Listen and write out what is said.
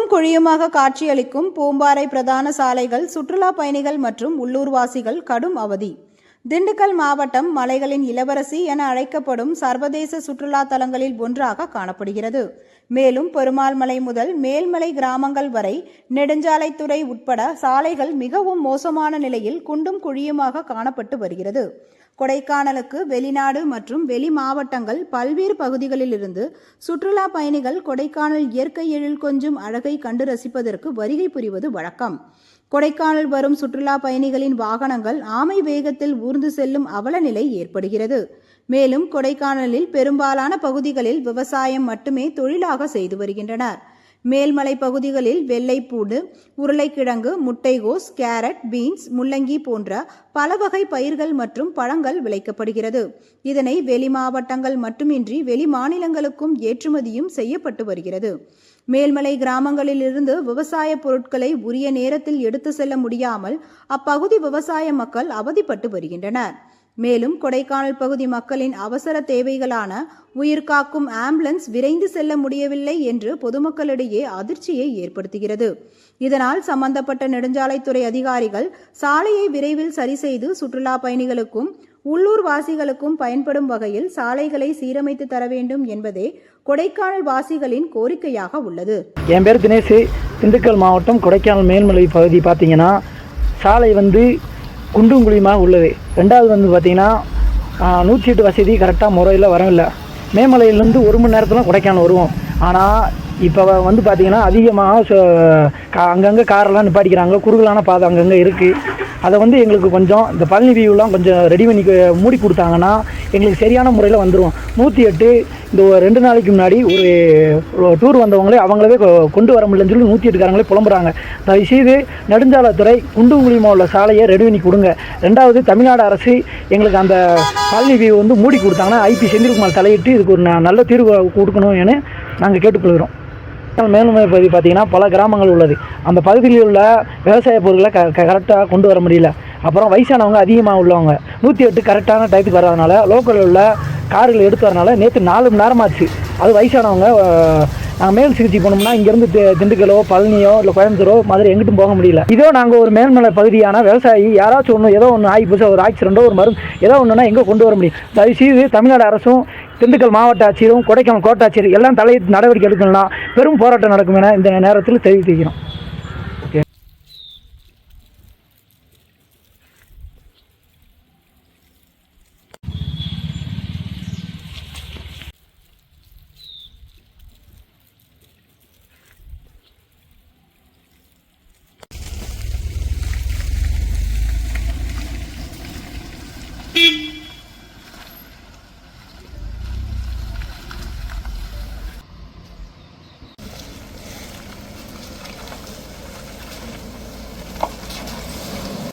குழியுமாக காட்சியளிக்கும் பூம்பாறை பிரதான சாலைகள் சுற்றுலா பயணிகள் மற்றும் உள்ளூர்வாசிகள் கடும் அவதி. திண்டுக்கல் மாவட்டம் மலைகளின் இளவரசி என அழைக்கப்படும் சர்வதேச சுற்றுலா தலங்களில் ஒன்றாக காணப்படுகிறது. மேலும் பெருமாள் மலை முதல் மேல்மலை கிராமங்கள் வரை நெடுஞ்சாலைத்துறை உட்பட சாலைகள் மிகவும் மோசமான நிலையில் குண்டும் குழியுமாக காணப்பட்டு வருகிறது. கொடைக்கானலுக்கு வெளிநாடு மற்றும் வெளி மாவட்டங்கள் பல்வேறு பகுதிகளிலிருந்து சுற்றுலா பயணிகள் கொடைக்கானல் இயற்கை எழில் கொஞ்சும் அழகை கண்டு ரசிப்பதற்கு வருகை புரிவது வழக்கம். கொடைக்கானல் வரும் சுற்றுலா பயணிகளின் வாகனங்கள் ஆமை வேகத்தில் ஊர்ந்து செல்லும் அவல நிலை ஏற்படுகிறது. மேலும் கொடைக்கானலில் பெரும்பாலான பகுதிகளில் விவசாயம் மட்டுமே தொழிலாக செய்து வருகின்றனர். மேல்மலை பகுதிகளில் வெள்ளைப்பூடு உருளைக்கிழங்கு முட்டைகோஸ் கேரட் பீன்ஸ் முள்ளங்கி போன்ற பல வகை பயிர்கள் மற்றும் பழங்கள் விளைக்கப்படுகிறது. இதனை வெளி மாவட்டங்கள் மட்டுமின்றி வெளி மாநிலங்களுக்கும் ஏற்றுமதியும் செய்யப்பட்டு வருகிறது. மேல்மலை கிராமங்களிலிருந்து விவசாய பொருட்களை உரிய நேரத்தில் எடுத்து செல்ல முடியாமல் அப்பகுதி விவசாய மக்கள் அவதிப்பட்டு வருகின்றனர். மேலும் கொடைக்கானல் பகுதி மக்களின் அவசர தேவைகளான உயிர்காக்கும் ஆம்புலன்ஸ் விரைந்து செல்ல முடியவில்லை என்று பொதுமக்களிடையே அதிர்ச்சியை ஏற்படுத்துகிறது. இதனால் சம்பந்தப்பட்ட நெடுஞ்சாலைத்துறை அதிகாரிகள் சாலையை விரைவில் சரி செய்து சுற்றுலா பயணிகளுக்கும் உள்ளூர் வாசிகளுக்கும் பயன்படும் வகையில் சாலைகளை சீரமைத்து தர வேண்டும் என்பதே கொடைக்கானல் வாசிகளின் கோரிக்கையாக உள்ளது. என் பேர் தினேஷ். திண்டுக்கல் மாவட்டம் கொடைக்கானல் மேல்மலை பகுதி பார்த்தீங்கன்னா சாலை வந்து குண்டும் குழியுமாக உள்ளது. ரெண்டாவது வந்து பார்த்திங்கன்னா நூற்றி எட்டு வசதி கரெக்டாக முறையில் வரவில்லை. மேமலையிலேருந்து ஒரு மணி நேரத்தில் கொடைக்கானல் வருவோம். ஆனால் இப்போ வந்து பார்த்திங்கன்னா அதிகமாக கா- அங்கங்கே காரெல்லாம் நிப்பாட்டிக்கிறாங்க. குறுகலான பாதை அங்கங்கே இருக்குது அதை வந்து எங்களுக்கு கொஞ்சம் இந்த பழனி வியூலாம் கொஞ்சம் ரெடி பண்ணி மூடி கொடுத்தாங்கன்னா எங்களுக்கு சரியான முறையில் வந்துடும் நூற்றி எட்டு இந்த ஒரு ரெண்டு நாளைக்கு முன்னாடி ஒரு டூர் வந்தவங்களே அவங்களவே கொ- கொண்டு வர முடியலன்னு சொல்லி நூற்றி எட்டுக்காரங்களே புலம்புறாங்க. தயவுசெய்து நெடுஞ்சாலைத்துறை குண்டும் குழியுமா உள்ள சாலையை ரெடி பண்ணி கொடுங்க. ரெண்டாவது தமிழ்நாடு அரசு எங்களுக்கு அந்த பழனி வியூ வந்து மூடி கொடுத்தாங்கன்னா ஐபி செந்தில்குமார் தலையிட்டு இதுக்கு ஒரு ந- நல்ல தீர்வு கொடுக்கணும் என நாங்கள் கேட்டுக்கொள்கிறோம். மேல்மை பகுதி பார்த்திங்கன்னா பல கிராமங்கள் உள்ளது. அந்த பகுதியில் உள்ள விவசாய பொருட்களை க கரெக்டாக கொண்டு வர முடியல. அப்புறம் வயசானவங்க அதிகமாக உள்ளவங்க. நூற்றி எட்டு கரெக்டான டயத்துக்கு வர்றதுனால லோக்கலில் உள்ள கார்கள் எடுத்து வரனால நேற்று நாலு மணி நேரமாச்சு அது வயசானவங்க நாங்கள் மேல் சிகிச்சை போனோம்னா இங்கேருந்து திண்டுக்கலோ பழனியோ இல்லை கோயம்புத்தூரோ மதுரை எங்கிட்டும் போக முடியல. இதோ நாங்கள் ஒரு மேல்மலை பகுதியான விவசாயி யாராச்சும் ஒன்று ஏதோ ஒன்று ஆகி புதுசாக ஒரு ஆக்சிடென்ட்டோ ஒரு மருந்து ஏதோ ஒன்றுனா எங்கே கொண்டு வர முடியும்? தயவுசெய்து தமிழ்நாடு அரசும் திண்டுக்கல் மாவட்ட ஆட்சியரும் கொடைக்கானல் கோட்டாட்சியர் எல்லாம் தலையிட்டு நடவடிக்கை எடுக்கணும்னா பெரும் போராட்டம் நடக்கும் என இந்த நேரத்தில் தெரிவித்துக்கிறோம்.